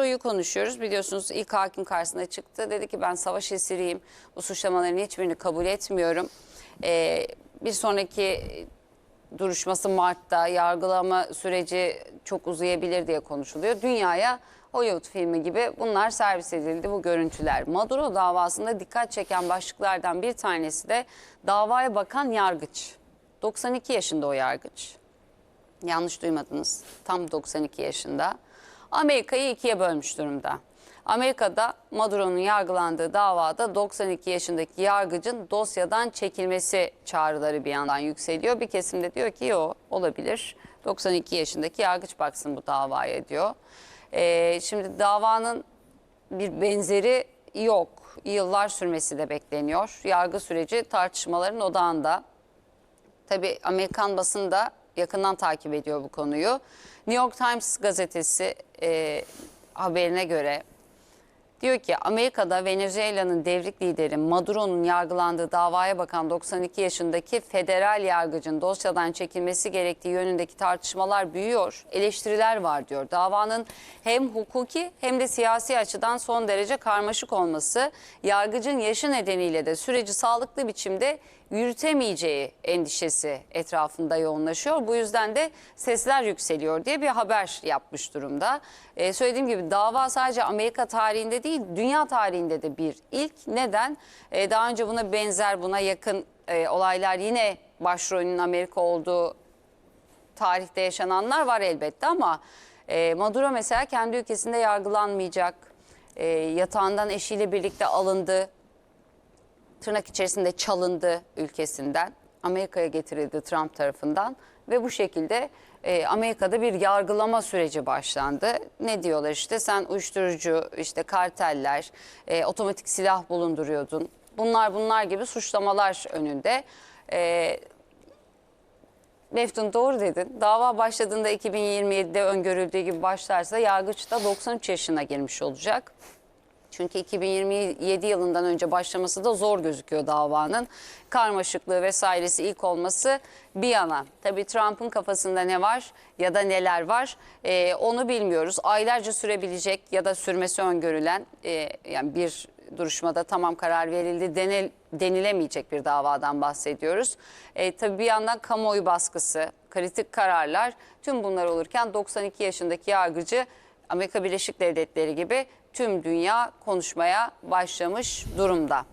Maduro'yu konuşuyoruz. Biliyorsunuz ilk hakim karşısına çıktı. Dedi ki ben savaş esiriyim. Bu suçlamaların hiçbirini kabul etmiyorum. Ee, bir sonraki duruşması Mart'ta yargılama süreci çok uzayabilir diye konuşuluyor. Dünyaya Hollywood filmi gibi bunlar servis edildi bu görüntüler. Maduro davasında dikkat çeken başlıklardan bir tanesi de davaya bakan yargıç. 92 yaşında o yargıç. Yanlış duymadınız. Tam 92 yaşında. Amerika'yı ikiye bölmüş durumda. Amerika'da Maduro'nun yargılandığı davada 92 yaşındaki yargıcın dosyadan çekilmesi çağrıları bir yandan yükseliyor. Bir kesim de diyor ki yok olabilir. 92 yaşındaki yargıç baksın bu davaya diyor. Ee, şimdi davanın bir benzeri yok. Yıllar sürmesi de bekleniyor. Yargı süreci tartışmaların odağında. Tabii Amerikan basını da yakından takip ediyor bu konuyu. New York Times gazetesi e, haberine göre diyor ki Amerika'da Venezuela'nın devrik lideri Maduro'nun yargılandığı davaya bakan 92 yaşındaki federal yargıcın dosyadan çekilmesi gerektiği yönündeki tartışmalar büyüyor. Eleştiriler var diyor. Davanın hem hukuki hem de siyasi açıdan son derece karmaşık olması yargıcın yaşı nedeniyle de süreci sağlıklı biçimde yürütemeyeceği endişesi etrafında yoğunlaşıyor. Bu yüzden de sesler yükseliyor diye bir haber yapmış durumda. Ee, söylediğim gibi dava sadece Amerika tarihinde değil dünya tarihinde de bir ilk. Neden? Ee, daha önce buna benzer buna yakın e, olaylar yine başrolünün Amerika olduğu tarihte yaşananlar var elbette ama e, Maduro mesela kendi ülkesinde yargılanmayacak. E, yatağından eşiyle birlikte alındı tırnak içerisinde çalındı ülkesinden. Amerika'ya getirildi Trump tarafından ve bu şekilde e, Amerika'da bir yargılama süreci başlandı. Ne diyorlar işte sen uyuşturucu, işte karteller, e, otomatik silah bulunduruyordun. Bunlar bunlar gibi suçlamalar önünde. E, Meftun doğru dedin. Dava başladığında 2027'de öngörüldüğü gibi başlarsa yargıç da 93 yaşına girmiş olacak. Çünkü 2027 yılından önce başlaması da zor gözüküyor davanın. Karmaşıklığı vesairesi ilk olması bir yana. Tabii Trump'ın kafasında ne var ya da neler var ee, onu bilmiyoruz. Aylarca sürebilecek ya da sürmesi öngörülen e, yani bir duruşmada tamam karar verildi denil, denilemeyecek bir davadan bahsediyoruz. E, tabii bir yandan kamuoyu baskısı, kritik kararlar tüm bunlar olurken 92 yaşındaki yargıcı Amerika Birleşik Devletleri gibi tüm dünya konuşmaya başlamış durumda.